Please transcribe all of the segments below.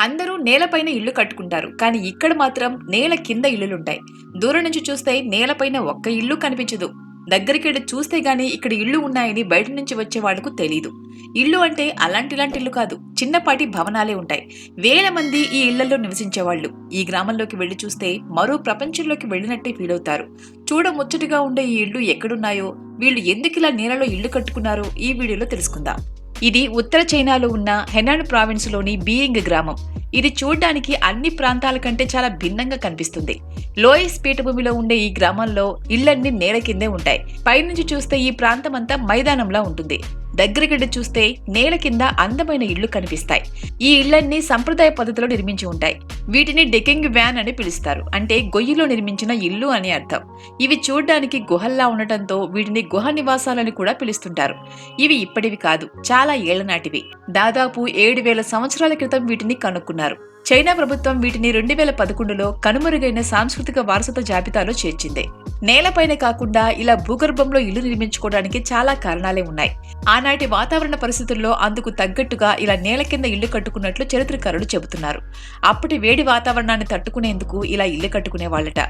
అందరూ నేలపైన ఇల్లు కట్టుకుంటారు. కానీ ఇక్కడ మాత్రం నేల కింద ఇల్లులుంటాయి. దూరం నుంచి చూస్తే నేలపైన ఒక్క ఇల్లు కనిపించదు. దగ్గరికి వెళ్ళి చూస్తే గానీ ఇక్కడ ఇళ్ళు ఉన్నాయని బయట నుంచి వచ్చే వాళ్ళకు తెలీదు. ఇల్లు అంటే అలాంటి ఇలాంటి ఇల్లు కాదు చిన్నపాటి భవనాలే ఉంటాయి. వేల మంది ఈ ఇళ్ళలో నివసించేవాళ్ళు. ఈ గ్రామంలోకి వెళ్ళి చూస్తే మరో ప్రపంచంలోకి వెళ్ళినట్టే ఫీల్ అవుతారు. చూడ ముచ్చటగా ఉండే ఈ ఇల్లు ఎక్కడున్నాయో వీళ్ళు ఎందుకు ఇలా నేలలో ఇల్లు కట్టుకున్నారో ఈ వీడియోలో తెలుసుకుందాం. ఇది ఉత్తర చైనాలో ఉన్న హెనాన్ ప్రావిన్స్లోని బీయింగ్ గ్రామం. ఇది చూడ్డానికి అన్ని ప్రాంతాల కంటే చాలా భిన్నంగా కనిపిస్తుంది. లోయస్ పీఠభూమిలో ఉండే ఈ గ్రామంలో ఇళ్ళన్నీ నేల కిందే ఉంటాయి. పైనుంచి చూస్తే ఈ ప్రాంతం అంతా మైదానంలా ఉంటుంది. దగ్గరికి చూస్తే నేల కింద అందమైన ఇళ్ళు కనిపిస్తాయి. ఈ ఇళ్ళన్నీ సంప్రదాయ పద్ధతిలో నిర్మించి ఉంటాయి. వీటిని డెకింగ్ వ్యాన్ అని పిలుస్తారు. అంటే గొయ్యిలో నిర్మించిన ఇల్లు అని అర్థం. ఇవి చూడ్డానికి గుహల్లా ఉండటంతో వీటిని గుహ నివాసాలని కూడా పిలుస్తుంటారు. ఇవి ఇప్పటివి కాదు చాలా ఏళ్ళనాటివి దాదాపు ఏడు వేల సంవత్సరాల క్రితం వీటిని కనుక్కున్నారు. చైనా ప్రభుత్వం వీటిని రెండు వేల పదకొండులో కనుమరుగైన సాంస్కృతిక వారసత్వ జాబితాలో చేర్చింది. నేలపైన కాకుండా ఇలా భూగర్భంలో ఇల్లు నిర్మించుకోవడానికి చాలా కారణాలే ఉన్నాయి. ఆనాటి వాతావరణ పరిస్థితుల్లో అందుకు తగ్గట్టుగా ఇలా నేల కింద ఇల్లు కట్టుకున్నట్లు చరిత్రకారులు చెబుతున్నారు. అప్పటి వేడి వాతావరణాన్ని తట్టుకునేందుకు ఇలా ఇల్లు కట్టుకునే వాళ్ళట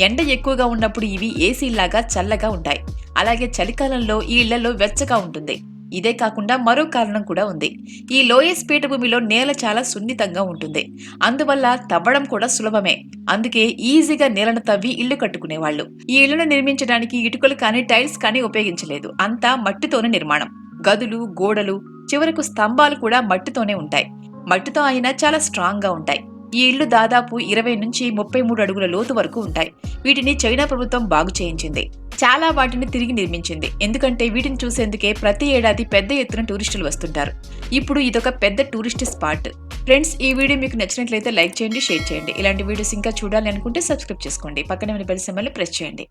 ఎండ ఎక్కువగా ఉన్నప్పుడు ఇవి ఏసీలాగా చల్లగా ఉంటాయి. అలాగే చలికాలంలో ఈ ఇళ్ళలో వెచ్చగా ఉంటుంది. ఇదే కాకుండా మరో కారణం కూడా ఉంది. ఈ లోయస్ పీఠభూమిలో నేల చాలా సున్నితంగా ఉంటుంది. అందువల్ల తవ్వడం కూడా సులభమే. అందుకే ఈజీగా నేలను తవ్వి ఇల్లు కట్టుకునేవాళ్ళు. ఈ ఇళ్ళను నిర్మించడానికి ఇటుకలు కానీ టైల్స్ కానీ ఉపయోగించలేదు. అంతా మట్టితోనే నిర్మాణం. గదులు గోడలు చివరకు స్తంభాలు కూడా మట్టితోనే ఉంటాయి. మట్టితో అయినా చాలా స్ట్రాంగ్గా ఉంటాయి. ఈ ఇళ్ళు దాదాపు ఇరవై నుంచి ముప్పై మూడు అడుగుల లోతు వరకు ఉంటాయి. వీటిని చైనా ప్రభుత్వం బాగు చేయించింది. చాలా వాటిని తిరిగి నిర్మించింది. ఎందుకంటే వీటిని చూసేందుకే ప్రతి ఏడాది పెద్ద ఎత్తున టూరిస్టులు వస్తుంటారు. ఇప్పుడు ఇదొక పెద్ద టూరిస్ట్ స్పాట్. ఫ్రెండ్స్ ఈ వీడియో మీకు నచ్చినట్లయితే లైక్ చేయండి షేర్ చేయండి. ఇలాంటి వీడియోస్ ఇంకా చూడాలి అనుకుంటే సబ్స్క్రైబ్ చేసుకోండి. పక్కనే ఉన్న బెల్ సింబల్ ప్రెస్ చేయండి.